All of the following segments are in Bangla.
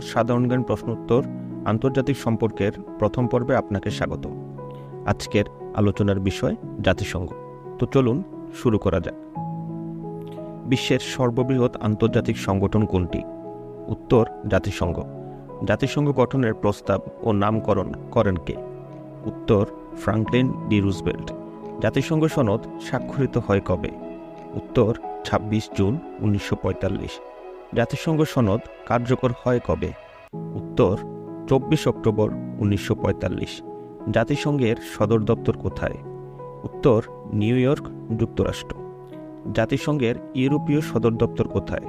সাধারণ জ্ঞান প্রশ্নোত্তর আন্তর্জাতিক সম্পর্কের প্রথম পর্বে আপনাকে স্বাগত। আজকের আলোচনার বিষয় জাতিসংঘ। তো চলুন শুরু করা যাক। বিশ্বের সর্ববৃহৎ আন্তর্জাতিক সংগঠন কোনটি? উত্তর, জাতিসংঘ। জাতিসংঘ গঠনের প্রস্তাব ও নামকরণ করেন কে? উত্তর, ফ্রাঙ্কলিন ডি রুজবেল্ট জাতিসংঘ সনদ স্বাক্ষরিত হয় কবে? উত্তর, ছাব্বিশ জুন উনিশশো পঁয়তাল্লিশ। জাতিসংঘ সনদ কার্যকর হয় কবে? উত্তর, চব্বিশ অক্টোবর উনিশশো পঁয়তাল্লিশ। জাতিসংঘের সদর দপ্তর কোথায়? উত্তর, নিউ ইয়র্ক, যুক্তরাষ্ট্র। জাতিসংঘের ইউরোপীয় সদর দপ্তর কোথায়?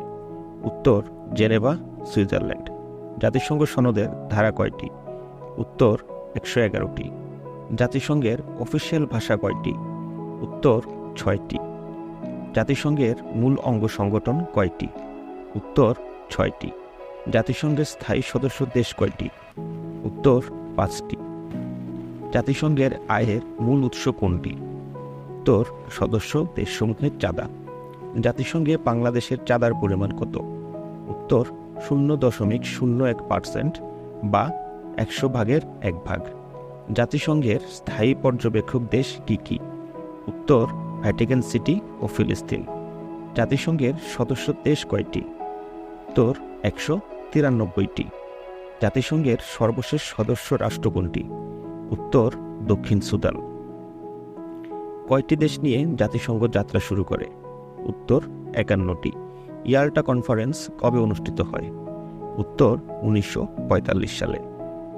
উত্তর, জেনেভা, সুইজারল্যান্ড। জাতিসংঘ সনদের ধারা কয়টি? উত্তর, একশো এগারোটি। জাতিসংঘের অফিসিয়াল ভাষা কয়টি? উত্তর, ছয়টি। জাতিসংঘের মূল অঙ্গ সংগঠন কয়টি? উত্তর ছয়টি। জাতিসংঘের স্থায়ী সদস্য দেশ কয়টি? উত্তর পাঁচটি। জাতিসংঘের আয়ের মূল উৎস কোনটি? উত্তর, সদস্য দেশসমূহের চাঁদা। জাতিসংঘে বাংলাদেশের চাঁদার পরিমাণ কত? উত্তর, শূন্য দশমিক শূন্য এক পার্সেন্ট বা একশো ভাগের এক ভাগ। জাতিসংঘের স্থায়ী পর্যবেক্ষক দেশ কী কী? উত্তর, ভ্যাটিকান সিটি ও ফিলিস্তিন। জাতিসংঘের সদস্য দেশ কয়টি? উত্তর একশো তিরানব্বইটি। জাতিসংঘের সর্বশেষ সদস্য রাষ্ট্র কোনটি? উত্তর দক্ষিণ সুদান। কয়টি দেশ নিয়ে জাতিসংঘ যাত্রা শুরু করে? উত্তর একান্নটি। ইয়াল্টা কনফারেন্স কবে অনুষ্ঠিত হয়? উত্তর উনিশশো পঁয়তাল্লিশ সালে।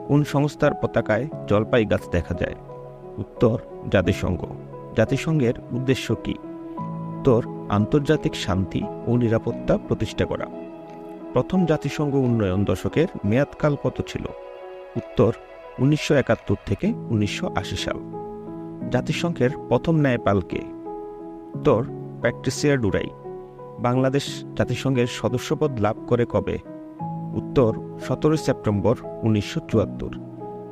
কোন সংস্থার পতাকায় জলপাই গাছ দেখা যায়? উত্তর জাতিসংঘ। জাতিসংঘের উদ্দেশ্য কী? উত্তর আন্তর্জাতিক শান্তি ও নিরাপত্তা প্রতিষ্ঠা করা। প্রথম জাতিসংঘ উন্নয়ন দশকের মেয়াদকাল কত ছিল? উত্তর, উনিশশো একাত্তর থেকে উনিশশো আশি সাল। জাতিসংঘের প্রথম ন্যায়পালকে উত্তর, প্যাট্রিসিয়া ডুরাই। বাংলাদেশ জাতিসংঘের সদস্যপদ লাভ করে কবে? উত্তর, সতেরোই সেপ্টেম্বর উনিশশো চুয়াত্তর।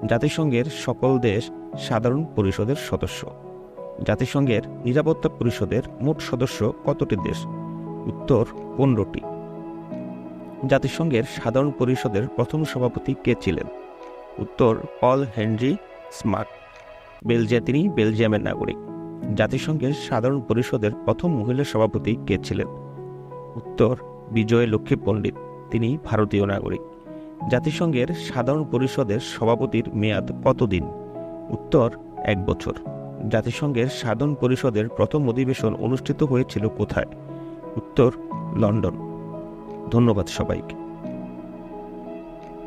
জাতিসংঘের সকল দেশ সাধারণ পরিষদের সদস্য। জাতিসংঘের নিরাপত্তা পরিষদের মোট সদস্য কতটি দেশ? উত্তর, পনেরোটি। জাতিসংঘের সাধারণ পরিষদের প্রথম সভাপতি কে ছিলেন? উত্তর, পল হেনরি স্মার্ট বেলজিয়া তিনি বেলজিয়ামের নাগরিক। জাতিসংঘের সাধারণ পরিষদের প্রথম মহিলা সভাপতি কে ছিলেন? উত্তর, বিজয় লক্ষ্মী পণ্ডিত। তিনি ভারতীয় নাগরিক। জাতিসংঘের সাধারণ পরিষদের সভাপতির মেয়াদ কতদিন? উত্তর, এক বছর। জাতিসংঘের সাধারণ পরিষদের প্রথম অধিবেশন অনুষ্ঠিত হয়েছিল কোথায়? উত্তর, লন্ডন। ধন্যবাদ সবাইকে।